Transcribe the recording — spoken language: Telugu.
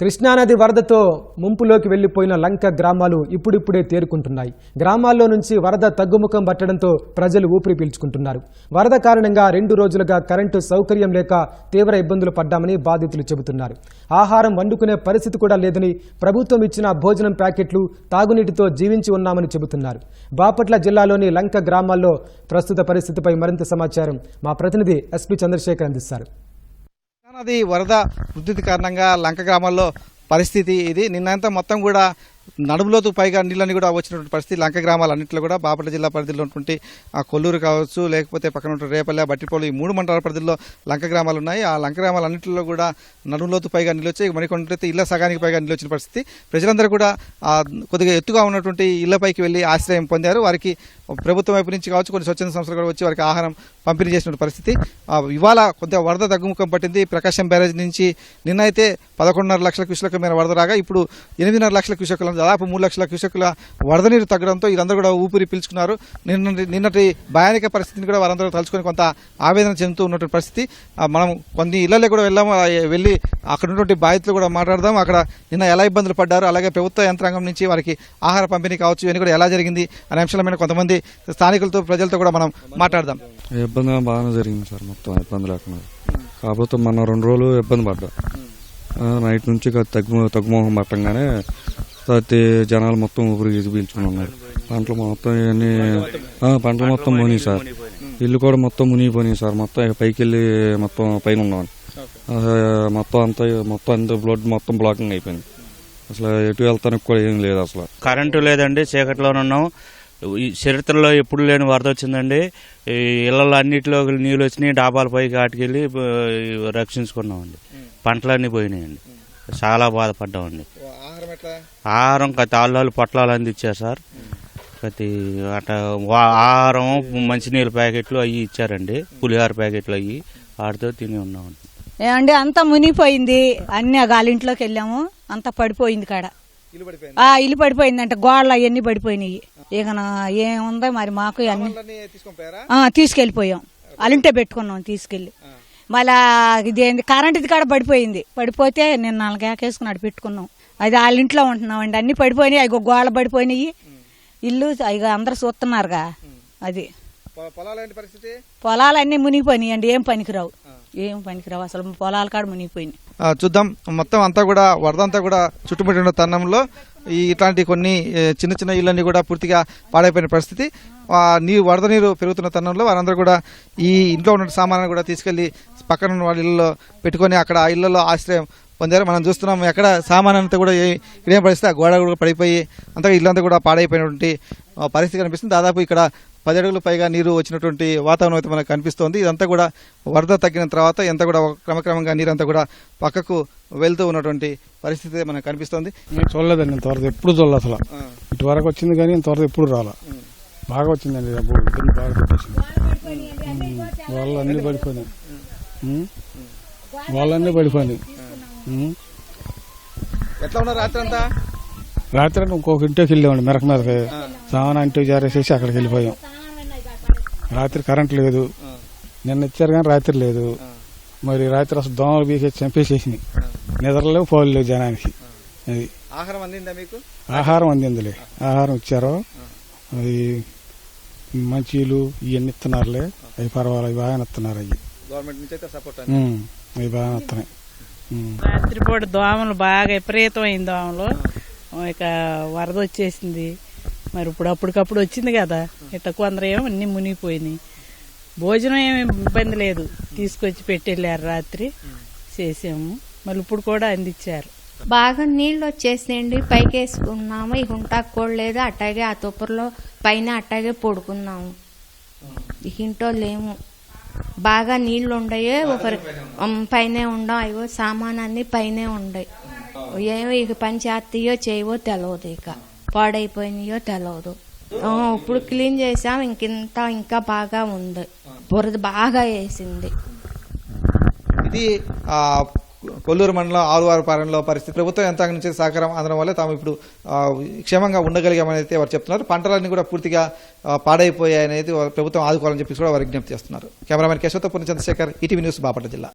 కృష్ణానది వరదతో ముంపులోకి వెళ్ళిపోయిన లంక గ్రామాలు ఇప్పుడిప్పుడే తేరుకుంటున్నాయి. గ్రామాల్లో నుంచి వరద తగ్గుముఖం పట్టడంతో ప్రజలు ఊపిరి పీల్చుకుంటున్నారు. వరద కారణంగా రెండు రోజులుగా కరెంటు సౌకర్యం లేక తీవ్ర ఇబ్బందులు పడ్డామని బాధితులు చెబుతున్నారు. ఆహారం వండుకునే పరిస్థితి కూడా లేదని ప్రభుత్వం ఇచ్చిన భోజనం ప్యాకెట్లు తాగునీటితో జీవించి ఉన్నామని చెబుతున్నారు. బాపట్ల జిల్లాలోని లంక గ్రామాల్లో ప్రస్తుత పరిస్థితిపై మరింత సమాచారం మా ప్రతినిధి ఎస్పీ చంద్రశేఖర్ అందిస్తారు. నది వరద ఉధృతి కారణంగా లంక గ్రామాల్లో పరిస్థితి ఇది. నిన్నంతా మొత్తం కూడా నడుములోతు పైగా నీళ్ళని కూడా వచ్చినటువంటి పరిస్థితి. లంక గ్రామాలన్నింటిలో కూడా బాపట్ల జిల్లా పరిధిలో ఉన్నటువంటి ఆ కొల్లూరు కావచ్చు లేకపోతే పక్కన ఉన్న రేపల్లె బట్టిపోలు ఈ మూడు మండలాల పరిధిలో లంక గ్రామాలు ఉన్నాయి. ఆ లంక గ్రామాలన్నింటిలో కూడా నడుములోతు పైగా నీళ్ళు వచ్చాయి ఇళ్ళ సగానికి పైగా నీళ్ళు పరిస్థితి. ప్రజలందరూ కూడా కొద్దిగా ఎత్తుగా ఉన్నటువంటి ఇళ్ళపైకి వెళ్ళి ఆశ్రయం పొందారు. వారికి ప్రభుత్వం వైపు నుంచి కావచ్చు కొన్ని స్వచ్ఛంద సంస్థలు కూడా వచ్చి వారికి ఆహారం పంపిణీ చేసిన పరిస్థితి. ఇవాళ కొంత వరద తగ్గుముఖం పట్టింది. ప్రకాశం బ్యారేజ్ నుంచి నిన్న అయితే పదకొండున్నర లక్షల క్యూసెక్ల మేర వరద రాగా ఇప్పుడు ఎనిమిదిన్నర లక్షల క్యూసెక్ల దాదాపు మూడు లక్షల క్యూసెక్ల వరద నీరు తగ్గడంతో వీరందరూ కూడా ఊపిరి పీల్చుకున్నారు. నిన్న నిన్నటి భయానక పరిస్థితిని కూడా వారందరూ తలుచుకొని కొంత ఆవేదన చెందుతూ ఉన్నటువంటి పరిస్థితి. మనం కొన్ని ఇళ్ళలో కూడా వెళ్ళాము. వెళ్ళి అక్కడ ఉన్నటువంటి బాధితులు కూడా మాట్లాడదాం. అక్కడ నిన్న ఎలా ఇబ్బందులు పడ్డారు? అలాగే ప్రభుత్వ యంత్రాంగం నుంచి వారికి ఆహార పంపిణీ కావచ్చు. ఇవన్నీ కూడా ఎలా జరిగింది? అనే అంశాల మీద కొంతమంది స్థానికులతో ప్రజలతో కూడా మనం మాట్లాడదాం. ఇబ్బంది బాగానే జరిగింది సార్ మొత్తం ఇబ్బంది లేకుండా. కాకపోతే మనం రెండు రోజులు ఇబ్బంది పడ్డా. నైట్ నుంచి తగ్గు తగ్గుమోహం పట్టంగానే ప్రతి జనాలు మొత్తం ఊపిరి ఇది పీల్చుకుని ఉన్నారు. పంటలు మొత్తం ఇవన్నీ పంటలు మొత్తం మునిగి సార్. ఇల్లు కూడా మొత్తం మునిగిపోయినాయి సార్. మొత్తం పైకి వెళ్ళి మొత్తం పైన ఉన్నాం. మొత్తం అంతా మొత్తం అంత బ్లడ్ మొత్తం బ్లాకింగ్ అయిపోయింది. అసలు ఎటు వెళ్తానికి కూడా ఏం లేదు అసలు. కరెంటు లేదండి చీకట్లోనే ఉన్నాం. ఈ చరిత్రలో ఎప్పుడు లేని వరద వచ్చిందండి. ఈ ఇళ్ళలో అన్నిటిలో నీళ్ళు వచ్చినాయి డాబాల పైకి ఆటుకెళ్ళి రక్షించుకున్నామండి. పంటలన్నీ పోయినాయండి. చాలా బాధపడ్డామండి. ఆహారం కత్తి ఆళ్ళు పొట్లాలు అందించారు సార్. ప్రతి అట ఆహారం మంచినీళ్ళ ప్యాకెట్లు అవి ఇచ్చారండి. పులిహార ప్యాకెట్లు అవి వాటితో తిని ఉన్నామండి. ఏమండి అంతా మునిగిపోయింది. అన్ని గాలింట్లోకి వెళ్ళాము. అంతా పడిపోయింది కాడ. ఇల్లు పడిపోయింది ఆ ఇల్లు పడిపోయిందంట. గోడలు అవన్నీ పడిపోయినాయి. ఇక నా ఏముందో మరి మాకు అన్ని తీసుకొని పోయారా? ఆ, తీసుకెళ్ళిపోయాం. అలింటే పెట్టుకున్నాం తీసుకెళ్ళి. మళ్ళా ఇదేంది కరెంట్ కాడ పడిపోయింది. పడిపోతే నేను నాలుగు ఏకేసుకున్నాడు పెట్టుకున్నాం. అది వాళ్ళ ఇంట్లో ఉంటున్నామండి అన్ని పడిపోయినాయి. అవి గోడలు పడిపోయినాయి. ఇల్లు ఇక అందరు చూస్తున్నారుగా. అది. పొలాలన్నీ మునిగిపోయినాయి అండి. ఏం పనికిరావు. ఏం పనికిరావు అసలు పొలాల కాడ మునిగిపోయినాయి చూద్దాం. మొత్తం అంతా కూడా వరద అంతా కూడా చుట్టుముట్టిన తరుణంలో ఈ ఇట్లాంటి కొన్ని చిన్న చిన్న ఇళ్ళన్నీ కూడా పూర్తిగా పాడైపోయిన పరిస్థితి. నీరు వరద నీరు పెరుగుతున్న తరుణంలో వారందరూ కూడా ఈ ఇంట్లో ఉన్న సామాన్లు కూడా తీసుకెళ్ళి పక్కన ఉన్న వాళ్ళ ఇళ్ళలో పెట్టుకొని అక్కడ ఆ ఇళ్ళలో ఆశ్రయం పొందారు. మనం చూస్తున్నాం ఎక్కడ సామాన్ అంతా కూడా ఏ- ఇదేం పరిస్థితి. ఆ గోడ కూడా పడిపోయి అంతా ఇల్లంతా కూడా పాడైపోయినటువంటి పరిస్థితి కనిపిస్తుంది. దాదాపు ఇక్కడ పది అడుగులు పైగా నీరు వచ్చినటువంటి వాతావరణం అయితే మనకు కనిపిస్తోంది. ఇదంతా కూడా వరద తగ్గిన తర్వాత ఎంత కూడా ఒక క్రమక్రమంగా నీరంతా కూడా పక్కకు వెళ్తూ ఉన్నటువంటి పరిస్థితి మనకు కనిపిస్తోంది. నేను చూడలేదండి ఇంతవరకు ఎప్పుడు చూడలేదు అసలు. ఇటు వరకు వచ్చింది కానీ ఇంతవరకు ఎప్పుడు రాలా. బాగా వచ్చిందండి. డబ్బు ఇబ్బంది బాగా పెట్టేసింది వాళ్ళు అన్ని పడిపోయినాయి. వాళ్ళన్నీ పడిపోయినాయి. ఎట్లా ఉన్నారు రాత్రి అంతా రాత్రి ఇంకొక ఇంటికి వెళ్ళామండి మెరక మీదకి సామాన్ ఇంటికి జారేసేసి అక్కడికి వెళ్ళిపోయాం. రాత్రి కరెంట్ లేదు. నిన్న ఇచ్చారు కానీ రాత్రి లేదు. మరి రాత్రి అసలు దోమలు బీకి చంపేసేసినాయి. నిద్రలేవు పోలు లేవు జనానికి. అది. ఆహారం అందిందా మీకు? ఆహారం అందిందిలే. ఆహారం ఇచ్చారు. అది మంచీలు ఇవన్నీ ఇస్తున్నారులే. అవి పర్వాలేదు అవి బాగానే ఇస్తున్నారు అవి గవర్నమెంట్ నుంచి అయితే సపోర్ట్ అవి బాగానే వస్తున్నాయి ఉమ్. రాత్రిపూట దోమలు బాగా విపరీతమైన దోమలు. ఇక వరద వచ్చేసింది. మరి ఇప్పుడు అప్పటికప్పుడు వచ్చింది కదా. ఇట్లా కొందరు ఏమో అన్ని మునిగిపోయినాయి. భోజనం ఏమి ఇబ్బంది లేదు. తీసుకొచ్చి పెట్టెళ్ళారు రాత్రి. చేసాము. మళ్ళీ ఇప్పుడు కూడా అందించారు. బాగా నీళ్ళు వచ్చేసినండి పైకి వేసుకున్నాము. ఇక ఉంటాకు కూడా లేదు. అట్టాగే ఆ తుప్పర్లో పైన అట్టాగే పడుకున్నాము. ఇక ఇంట్లో లేము. బాగా నీళ్ళు ఉండయి ఒకరు పైనే ఉండం. అయ్యో సామాన్ అన్ని పైనే ఉండయి ఏమో ఇక పని చేస్తాయో చేయవో తెలియదు ఇక. పాడైపోయినాయో తెలియదు ఇప్పుడు క్లీన్ చేసాం ఇంకింత ఇంకా బాగా ఉంది. బురద బాగా వేసింది. ఇది కొల్లూరు మండలం ఆలువారపాలెంలో పరిస్థితి. ప్రభుత్వ యంత్రాంగం నుంచి సహకారం అందడం వల్ల తాము ఇప్పుడు క్షేమంగా ఉండగలిగామని అయితే వారు చెప్తున్నారు. పంటలన్నీ కూడా పూర్తిగా పాడైపోయాయనేది ప్రభుత్వం ఆదుకోవాలని చెప్పి కూడా వారు విజ్ఞప్తి చేస్తున్నారు. కెమెరామెన్ కేశవతో పూర్ణ చంద్రశేఖర్ ఈటీవీ న్యూస్ బాపట్ల జిల్లా.